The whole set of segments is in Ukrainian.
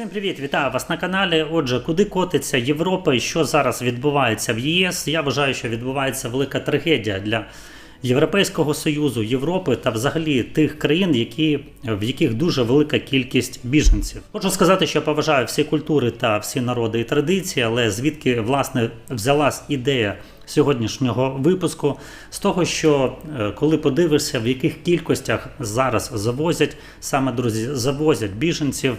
Всім привіт, вітаю вас на каналі. Отже, куди котиться Європа і що зараз відбувається в ЄС? Я вважаю, що відбувається велика трагедія для Європейського Союзу, Європи та взагалі тих країн, які, в яких дуже велика кількість біженців. Хочу сказати, що я поважаю всі культури та всі народи і традиції, але звідки власне взялась ідея сьогоднішнього випуску з того, що е, коли подивишся, в яких кількостях зараз завозять саме друзі, завозять біженців.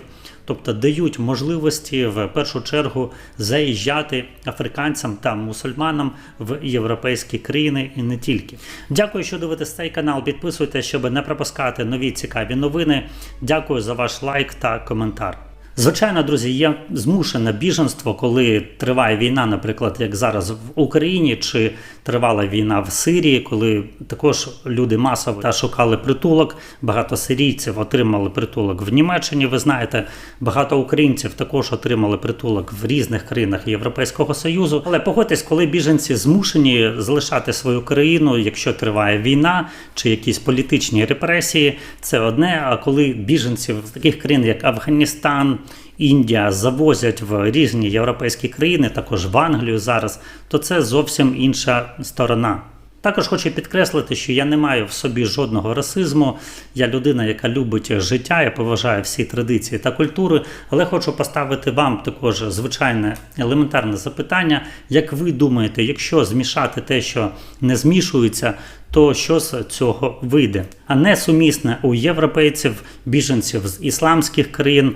Тобто дають можливості в першу чергу заїжджати африканцям та мусульманам в європейські країни і не тільки. Дякую, що дивитесь цей канал. Підписуйтесь, щоб не пропускати нові цікаві новини. Дякую за ваш лайк та коментар. Звичайно, друзі, є змушене біженство, коли триває війна, наприклад, як зараз в Україні, чи тривала війна в Сирії, коли також люди масово та шукали притулок. Багато сирійців отримали притулок в Німеччині. Ви знаєте, багато українців також отримали притулок в різних країнах Європейського Союзу. Але погодьтесь, коли біженці змушені залишати свою країну, якщо триває війна чи якісь політичні репресії, це одне. А коли біженців з таких країн, як Афганістан, Індія завозять в різні європейські країни, також в Англію зараз, то це зовсім інша сторона. Також хочу підкреслити, що я не маю в собі жодного расизму. Я людина, яка любить життя, я поважаю всі традиції та культури, але хочу поставити вам також звичайне елементарне запитання. Як ви думаєте, якщо змішати те, що не змішується, то що з цього вийде? А не сумісне у європейців, біженців з ісламських країн,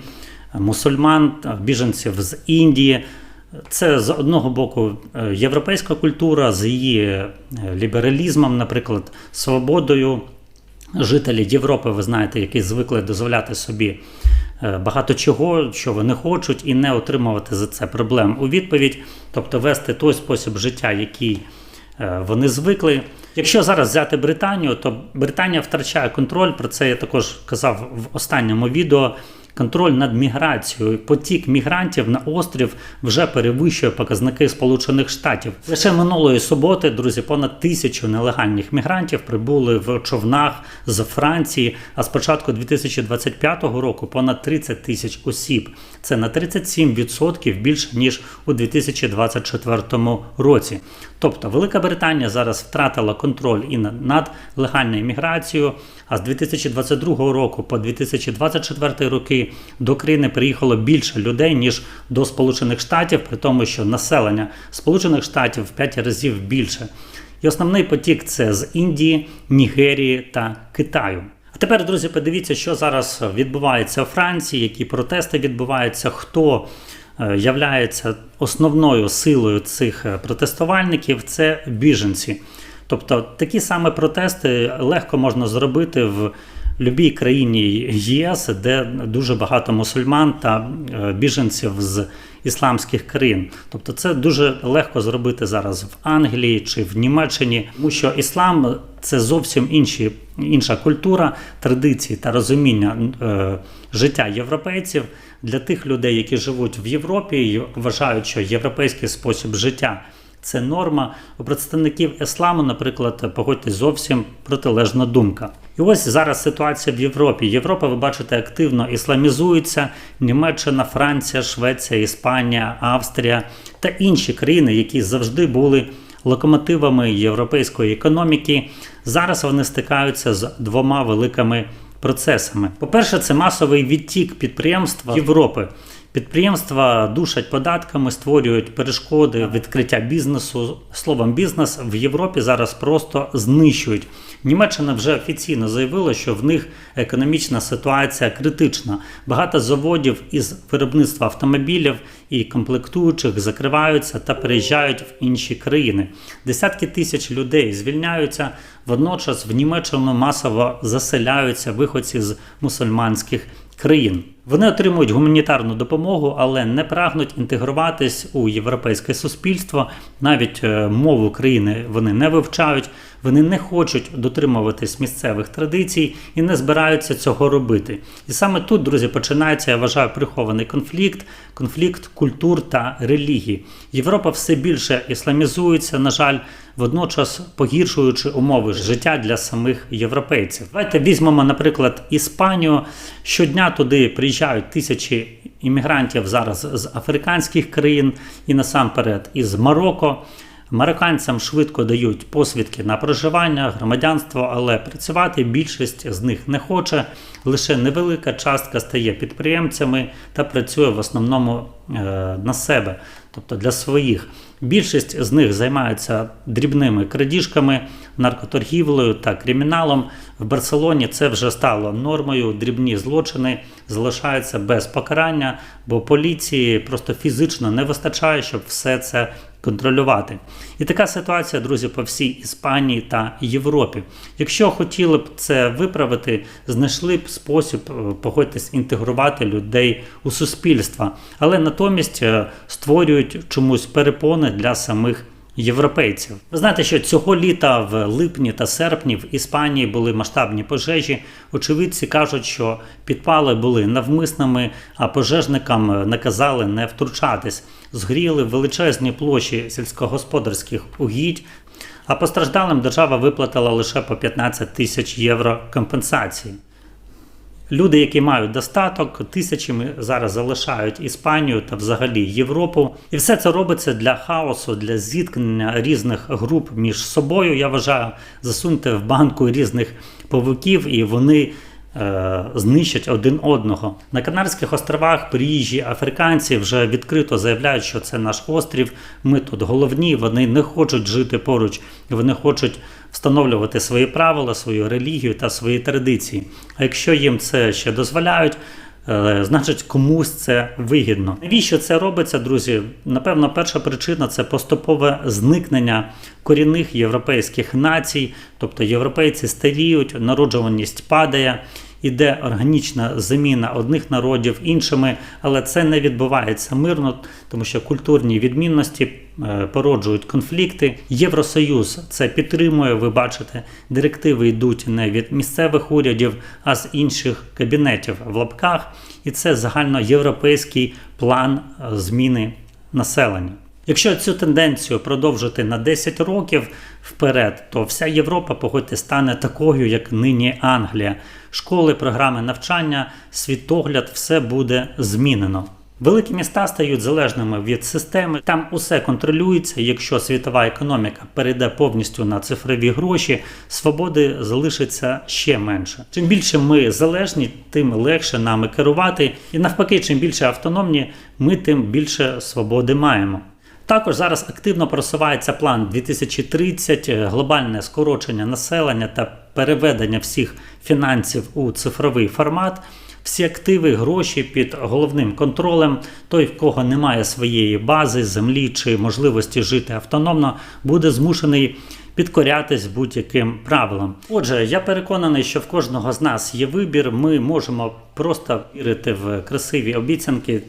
мусульман, біженців з Індії. Це з одного боку е, європейська культура з її е, лібералізмом, наприклад, свободою. Жителі Європи, ви знаєте, які звикли дозволяти собі е, багато чого, що вони хочуть, і не отримувати за це проблем у відповідь, тобто вести той спосіб життя, який вони звикли. Якщо зараз взяти Британію, то Британія втрачає контроль. Про це я також казав в останньому відео. Контроль над міграцією, потік мігрантів на острів вже перевищує показники Сполучених Штатів. Лише минулої суботи, друзі, понад тисячу нелегальних мігрантів прибули в човнах з Франції. А з початку 2025 року понад 30 тисяч осіб. Це на 37% більше ніж у 2024 році. Тобто Велика Британія зараз втратила контроль і над легальною міграцією. А з 2022 року по 2024 роки до країни приїхало більше людей ніж до Сполучених Штатів, при тому, що населення Сполучених Штатів в 5 разів більше. І основний потік це з Індії, Нігерії та Китаю. А тепер, друзі, подивіться, що зараз відбувається у Франції, які протести відбуваються, хто являється основною силою цих протестувальників це біженці. Тобто такі саме протести легко можна зробити в будь-якій країні ЄС, де дуже багато мусульман та біженців з ісламських країн. Тобто це дуже легко зробити зараз в Англії чи в Німеччині, тому що іслам це зовсім інші, інша культура, традиції та розуміння е, життя європейців для тих людей, які живуть в Європі і вважають, що європейський спосіб життя. Це норма у представників ісламу, наприклад, погодьте зовсім протилежна думка. І ось зараз ситуація в Європі. Європа, ви бачите, активно ісламізується. Німеччина, Франція, Швеція, Іспанія, Австрія та інші країни, які завжди були локомотивами європейської економіки. Зараз вони стикаються з двома великими процесами. По-перше, це масовий відтік підприємства Європи. Підприємства душать податками, створюють перешкоди відкриття бізнесу. Словом, бізнес в Європі зараз просто знищують. Німеччина вже офіційно заявила, що в них економічна ситуація критична. Багато заводів із виробництва автомобілів і комплектуючих закриваються та переїжджають в інші країни. Десятки тисяч людей звільняються. Водночас в Німеччину масово заселяються виходці з мусульманських країн. Вони отримують гуманітарну допомогу, але не прагнуть інтегруватись у європейське суспільство. Навіть мову країни вони не вивчають. Вони не хочуть дотримуватись місцевих традицій і не збираються цього робити. І саме тут, друзі, починається, я вважаю, прихований конфлікт, конфлікт культур та релігій. Європа все більше ісламізується, на жаль, водночас погіршуючи умови життя для самих європейців. Давайте візьмемо, наприклад, Іспанію. Щодня туди приїжджають тисячі іммігрантів зараз з африканських країн і насамперед із Марокко. Марокканцям швидко дають посвідки на проживання, громадянство, але працювати більшість з них не хоче. Лише невелика частка стає підприємцями та працює в основному е, на себе, тобто для своїх. Більшість з них займаються дрібними крадіжками, наркоторгівлею та криміналом. В Барселоні це вже стало нормою. Дрібні злочини залишаються без покарання, бо поліції просто фізично не вистачає, щоб все це контролювати. І така ситуація, друзі, по всій Іспанії та Європі. Якщо хотіли б це виправити, знайшли б спосіб, е, погодьтесь, інтегрувати людей у суспільство, але натомість е, створюють чомусь перепони для самих. Європейців, ви знаєте, що цього літа в липні та серпні в Іспанії були масштабні пожежі. Очевидці кажуть, що підпали були навмисними, а пожежникам наказали не втручатись. Згоріли величезні площі сільськогосподарських угідь. А постраждалим держава виплатила лише по 15 тисяч євро компенсації. Люди, які мають достаток, тисячами зараз залишають Іспанію та взагалі Європу, і все це робиться для хаосу, для зіткнення різних груп між собою. Я вважаю, засуньте в банку різних павуків, і вони знищать один одного. На Канарських островах приїжджі африканці вже відкрито заявляють, що це наш острів. Ми тут головні. Вони не хочуть жити поруч, вони хочуть встановлювати свої правила, свою релігію та свої традиції. А якщо їм це ще дозволяють, е, значить комусь це вигідно. Навіщо це робиться, друзі? Напевно, перша причина це поступове зникнення корінних європейських націй, тобто європейці старіють, народжуваність падає. Іде органічна заміна одних народів іншими, але це не відбувається мирно, тому що культурні відмінності е, породжують конфлікти. Євросоюз це підтримує. Ви бачите, директиви йдуть не від місцевих урядів, а з інших кабінетів в лапках. І це загальноєвропейський план е, зміни населення. Якщо цю тенденцію продовжити на 10 років вперед, то вся Європа, погодьте, стане такою, як нині Англія. Школи, програми навчання, світогляд, все буде змінено. Великі міста стають залежними від системи. Там усе контролюється. Якщо світова економіка перейде повністю на цифрові гроші, свободи залишиться ще менше. Чим більше ми залежні, тим легше нами керувати. І навпаки, чим більше автономні, ми тим більше свободи маємо. Також зараз активно просувається план 2030, е, глобальне скорочення населення та переведення всіх фінансів у цифровий формат. Всі активи, гроші під головним контролем. Той, в кого немає своєї бази, землі чи можливості жити автономно, буде змушений підкорятись будь-яким правилам. Отже, я переконаний, що в кожного з нас є вибір. Ми можемо просто вірити в красиві обіцянки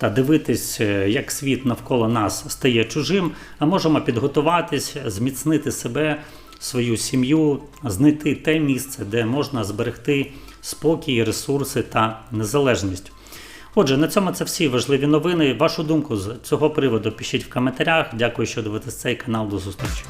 та дивитись, е, як світ навколо нас стає чужим, а можемо підготуватись, зміцнити себе, свою сім'ю, знайти те місце, де можна зберегти спокій, ресурси та незалежність. Отже, на цьому це всі важливі новини. Вашу думку з цього приводу пишіть в коментарях. Дякую, що дивитесь цей канал. До зустрічі.